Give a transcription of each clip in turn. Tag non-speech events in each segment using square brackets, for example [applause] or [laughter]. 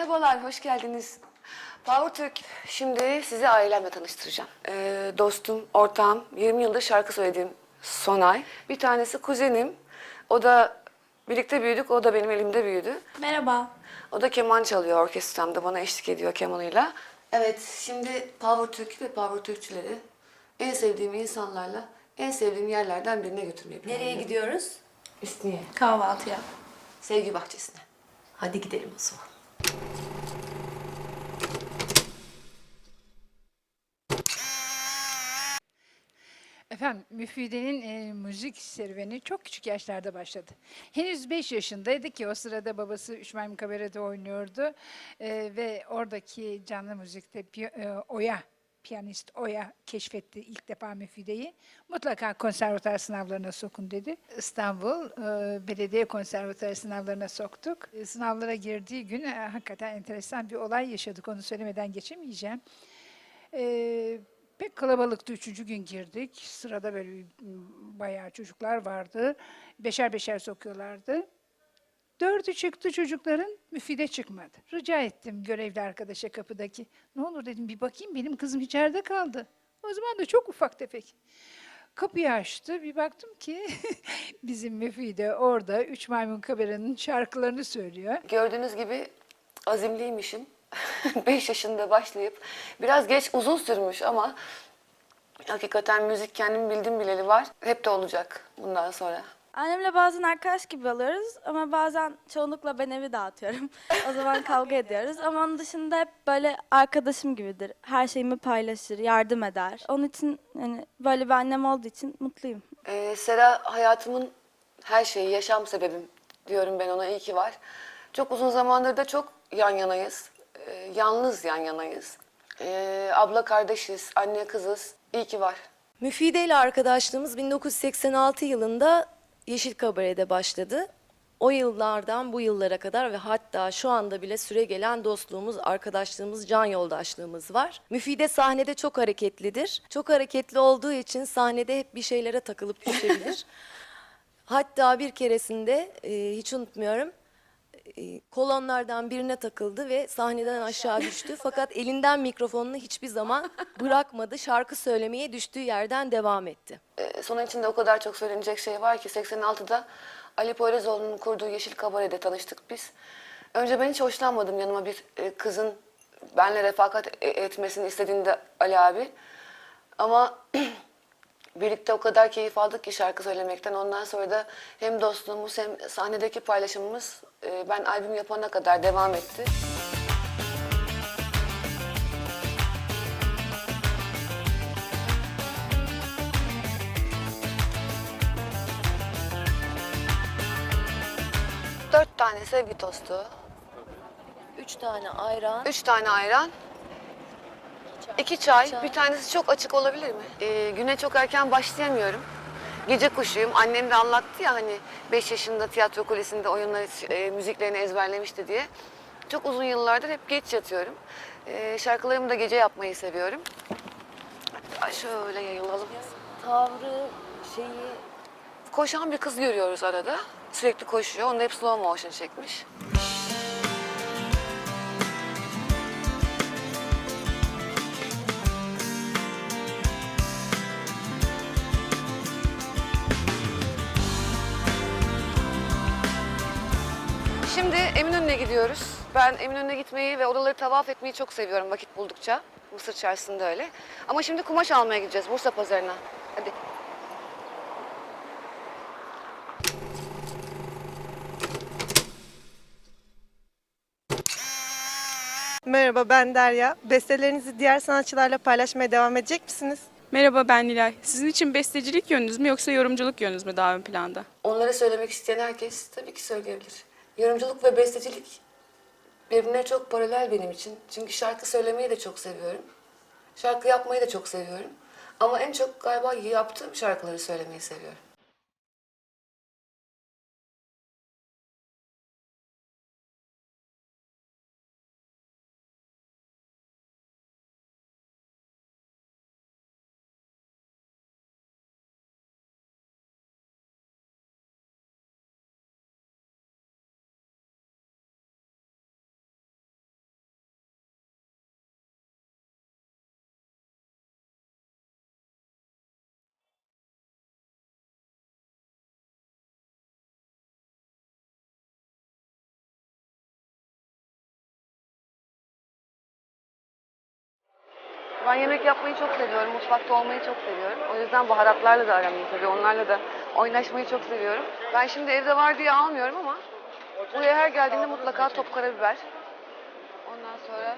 Merhabalar, hoş geldiniz. Power Türk, şimdi sizi ailemle tanıştıracağım. Ee, dostum, ortağım, 20 yıldır şarkı söylediğim Sonay. Bir tanesi kuzenim, o da birlikte büyüdük, o da benim elimde büyüdü. Merhaba. O da keman çalıyor orkestramda, bana eşlik ediyor kemanıyla. Evet, şimdi Power Türk ve Power Türkçüleri en sevdiğim insanlarla, en sevdiğim yerlerden birine götürmeyi Nereye planlıyorum. gidiyoruz? Üstüne, Kahvaltıya. sevgi bahçesine. Hadi gidelim o zaman. Efendim Müfide'nin e, müzik serüveni çok küçük yaşlarda başladı. Henüz 5 yaşındaydı ki o sırada babası Maymun Kabare'de oynuyordu. E, ve oradaki canlı müzikte e, Oya, piyanist Oya keşfetti ilk defa Müfide'yi. Mutlaka konservatuar sınavlarına sokun dedi. İstanbul e, Belediye Konservatuar sınavlarına soktuk. E, sınavlara girdiği gün e, hakikaten enteresan bir olay yaşadık. Onu söylemeden geçemeyeceğim. Ee, pek kalabalıktı. Üçüncü gün girdik. Sırada böyle m, bayağı çocuklar vardı. Beşer beşer sokuyorlardı. Dördü çıktı çocukların, müfide çıkmadı. Rica ettim görevli arkadaşa kapıdaki. Ne olur dedim bir bakayım benim kızım içeride kaldı. O zaman da çok ufak tefek. Kapıyı açtı. Bir baktım ki [laughs] bizim müfide orada Üç Maymun Kabera'nın şarkılarını söylüyor. Gördüğünüz gibi azimliymişim. [laughs] 5 yaşında başlayıp biraz geç uzun sürmüş ama hakikaten müzik kendim bildim bileli var. Hep de olacak bundan sonra. Annemle bazen arkadaş gibi alıyoruz ama bazen çoğunlukla ben evi dağıtıyorum. [laughs] o zaman kavga ediyoruz ama onun dışında hep böyle arkadaşım gibidir. Her şeyimi paylaşır, yardım eder. Onun için yani böyle bir annem olduğu için mutluyum. Ee, Sera hayatımın her şeyi, yaşam sebebim diyorum ben ona iyi ki var. Çok uzun zamandır da çok yan yanayız. Ee, yalnız yan yanayız. Ee, abla kardeşiz, anne kızız. İyi ki var. Müfide ile arkadaşlığımız 1986 yılında Yeşil Kabare'de başladı. O yıllardan bu yıllara kadar ve hatta şu anda bile süre gelen dostluğumuz, arkadaşlığımız, can yoldaşlığımız var. Müfide sahnede çok hareketlidir. Çok hareketli olduğu için sahnede hep bir şeylere takılıp düşebilir. [laughs] hatta bir keresinde e, hiç unutmuyorum e, kolonlardan birine takıldı ve sahneden aşağı düştü. Fakat elinden mikrofonunu hiçbir zaman bırakmadı. Şarkı söylemeye düştüğü yerden devam etti. Ee, Sonra içinde o kadar çok söylenecek şey var ki 86'da Ali Poyrazoğlu'nun kurduğu Yeşil Kabare'de tanıştık biz. Önce ben hiç hoşlanmadım yanıma bir e, kızın benle refakat e- etmesini istediğinde Ali abi. Ama [clears throat] birlikte o kadar keyif aldık ki şarkı söylemekten. Ondan sonra da hem dostluğumuz hem sahnedeki paylaşımımız e, ben albüm yapana kadar devam etti. Dört tane sevgi tostu, Üç tane ayran. üç tane ayran, iki çay. Bir tanesi çok açık olabilir mi? Ee, güne çok erken başlayamıyorum. Gece kuşuyum. Annem de anlattı ya hani 5 yaşında tiyatro kulesinde oyunları, e, müziklerini ezberlemişti diye. Çok uzun yıllardır hep geç yatıyorum. Ee, şarkılarımı da gece yapmayı seviyorum. Hatta şöyle yayılalım. Tavrı, şeyi... Koşan bir kız görüyoruz arada. Sürekli koşuyor. Onu da hep slow motion çekmiş. Şimdi Eminönü'ne gidiyoruz. Ben Eminönü'ne gitmeyi ve oraları tavaf etmeyi çok seviyorum vakit buldukça. Mısır çarşısında öyle. Ama şimdi kumaş almaya gideceğiz Bursa pazarına. Hadi. Merhaba ben Derya. Bestelerinizi diğer sanatçılarla paylaşmaya devam edecek misiniz? Merhaba ben Nilay. Sizin için bestecilik yönünüz mü yoksa yorumculuk yönünüz mü daha ön planda? Onları söylemek isteyen herkes tabii ki söyleyebilir. Yorumculuk ve bestecilik birbirine çok paralel benim için. Çünkü şarkı söylemeyi de çok seviyorum. Şarkı yapmayı da çok seviyorum. Ama en çok galiba yaptığım şarkıları söylemeyi seviyorum. Ben yemek yapmayı çok seviyorum, mutfakta olmayı çok seviyorum. O yüzden baharatlarla da aram iyi tabii, onlarla da oynaşmayı çok seviyorum. Ben şimdi evde var diye almıyorum ama buraya her geldiğimde mutlaka top karabiber. Ondan sonra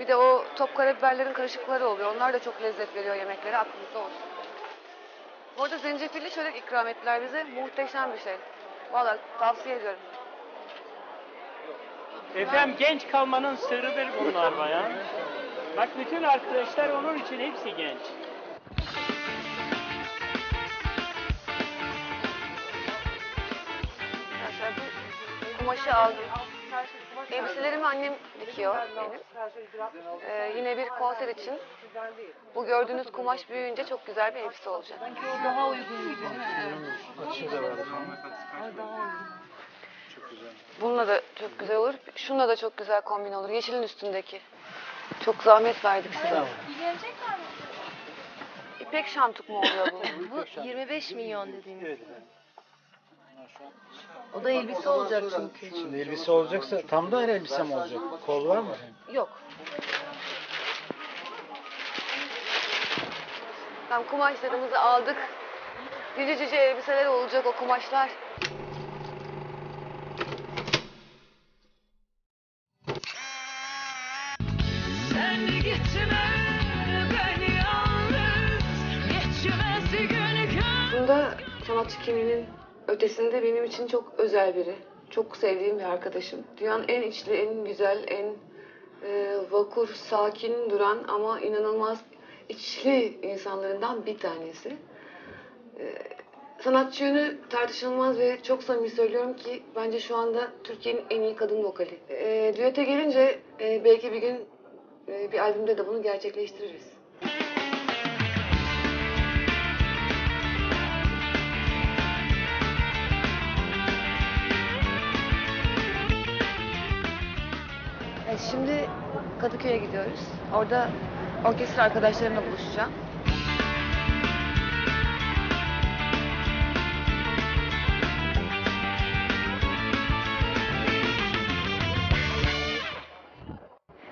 bir de o top karabiberlerin karışıkları oluyor. Onlar da çok lezzet veriyor yemeklere, aklınızda olsun. Bu arada zencefilli çörek ikram ettiler bize. Muhteşem bir şey. Vallahi tavsiye ediyorum. Efendim genç kalmanın sırrıdır bunlar bayan. Bak bütün arkadaşlar onun için hepsi genç. Arkadaşlar bu kumaşı aldım. Elbiselerimi annem dikiyor benim. Ee, yine bir konser için. Bu gördüğünüz kumaş büyüyünce çok güzel bir elbise olacak. Daha uygun gibi değil mi? Evet. Bununla da çok güzel olur. Şununla da çok güzel kombin olur. Yeşilin üstündeki. Çok zahmet verdik size. İpek şantuk mu oluyor bu? [laughs] Bu 25 milyon dediğimiz. O da elbise olacak çünkü. Şimdi elbise olacaksa tam da elbise mi olacak? Kol var mı? Yok. Tam kumaşlarımızı aldık. Cici cici elbiseler olacak o kumaşlar. Bunda sanatçı kimliğinin ötesinde benim için çok özel biri. Çok sevdiğim bir arkadaşım. Dünyanın en içli, en güzel, en e, vakur, sakin duran ama inanılmaz içli insanlarından bir tanesi. E, sanatçı yönü tartışılmaz ve çok samimi söylüyorum ki bence şu anda Türkiye'nin en iyi kadın vokali. E, düete gelince e, belki bir gün e, bir albümde de bunu gerçekleştiririz. Şimdi Kadıköy'e gidiyoruz. Orada orkestra arkadaşlarımla buluşacağım.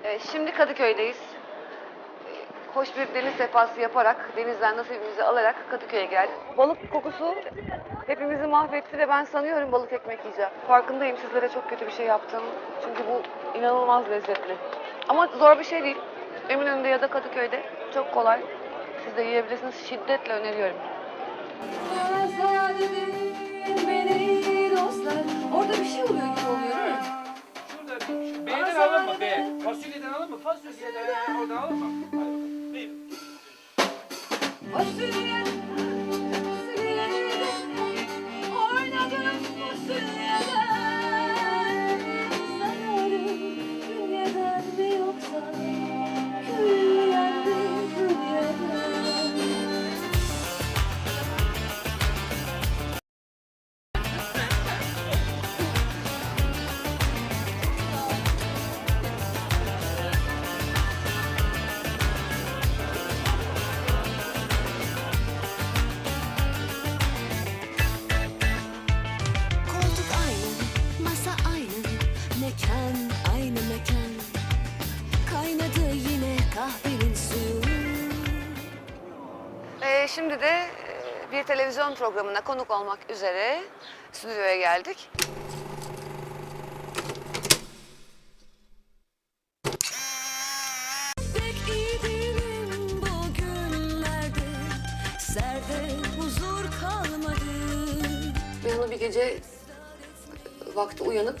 Evet, şimdi Kadıköy'deyiz. Hoş bir deniz sefası yaparak, denizden nasibimizi alarak Kadıköy'e geldik. Balık kokusu hepimizi mahvetti ve ben sanıyorum balık ekmek yiyeceğim. Farkındayım sizlere çok kötü bir şey yaptım. Çünkü bu inanılmaz lezzetli. Ama zor bir şey değil. Eminönü'nde ya da Kadıköy'de çok kolay. Siz de yiyebilirsiniz. Şiddetle öneriyorum. Orada bir şey oluyor gibi oluyor değil mi? B'den alın mı B? Fasulyeden alın mı? Fasulyeden Fasulye, fasulyeden televizyon programına konuk olmak üzere stüdyoya geldik. Serde huzur kalmadı. Onu bir gece vakti uyanıp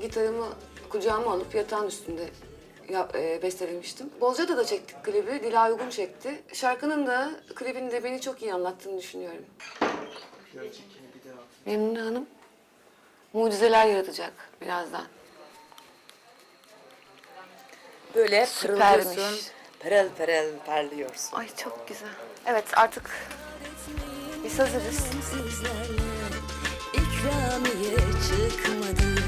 gitarımı kucağıma alıp yatağın üstünde ya, e, bestelemiştim. Bozca'da da çektik klibi. Dila Uygun çekti. Şarkının da klibin de beni çok iyi anlattığını düşünüyorum. Memnun Hanım mucizeler yaratacak birazdan. Böyle pırıldıyorsun. Pırıl pırıl parlıyorsun. Ay çok güzel. Evet artık biz hazırız. İkramiye çıkmadı.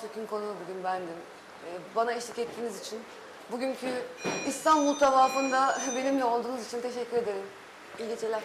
Türk'ün konuğu bugün bendim. Ee, Bana eşlik ettiğiniz için, bugünkü İstanbul tavafında [laughs] benimle olduğunuz için teşekkür ederim. İyi geceler.